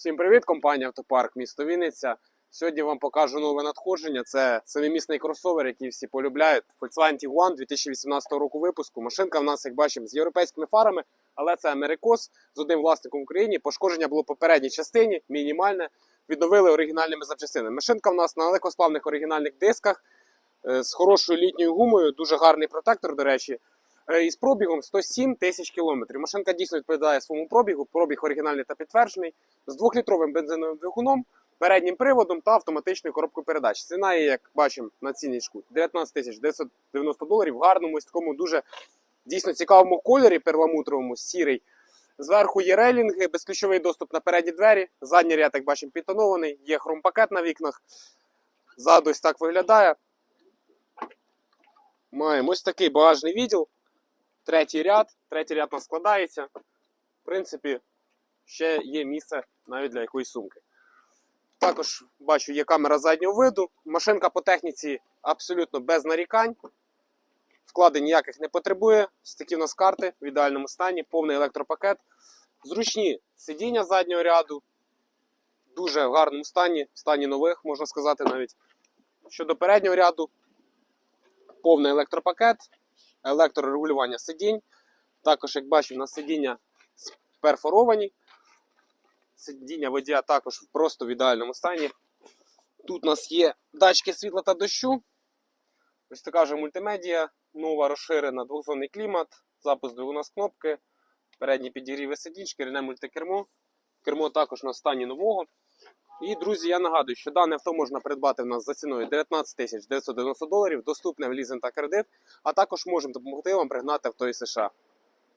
Всім привіт, компанія Автопарк, місто Вінниця. Сьогодні вам покажу нове надходження. Це семимісний кросовер, який всі полюбляють. Volkswagen Tiguan 2018 року випуску. Машинка в нас, як бачимо, з європейськими фарами, але це Америкос з одним власником в Україні. Пошкодження було попередній частині, мінімальне. Відновили оригінальними запчастинами. Машинка в нас на легкосплавних оригінальних дисках е, з хорошою літньою гумою, дуже гарний протектор, до речі. Е, Із пробігом 107 тисяч кілометрів. Машинка дійсно відповідає своєму пробігу. Пробіг оригінальний та підтверджений з двохлітровим бензиновим двигуном, переднім приводом та автоматичною коробкою передач. Ціна є, як бачимо на цінничку, 19 тисяч 990 доларів. В гарному ось такому дуже дійсно цікавому кольорі перламутровому, сірий. Зверху є рейлінги, безключовий доступ на передні двері. Задній ряд, як бачимо, підтонований, є хромпакет на вікнах. Ззаду ось так виглядає. Маємо ось такий багажний відділ. Третій ряд. Третій ряд нас складається. В принципі, ще є місце навіть для якоїсь сумки. Також бачу, є камера заднього виду. Машинка по техніці абсолютно без нарікань. Вкладень ніяких не потребує. Такі в нас карти в ідеальному стані, повний електропакет. Зручні сидіння заднього ряду. Дуже в гарному стані, в стані нових, можна сказати навіть. Щодо переднього ряду, повний електропакет, електрорегулювання сидінь. Також, як бачимо, у нас сидіння перфоровані. Сидіння водія також просто в ідеальному стані. Тут у нас є датчики світла та дощу. Ось така вже мультимедія, нова розширена, двохзонний клімат, запуск двигуна з кнопки, передні підігріви сидінь, шкіряне мультикермо. Кермо також на стані нового. І, друзі, я нагадую, що дане авто можна придбати в нас за ціною 19 тисяч 990 доларів, доступне в лізинг та кредит, а також можемо допомогти вам пригнати авто із США.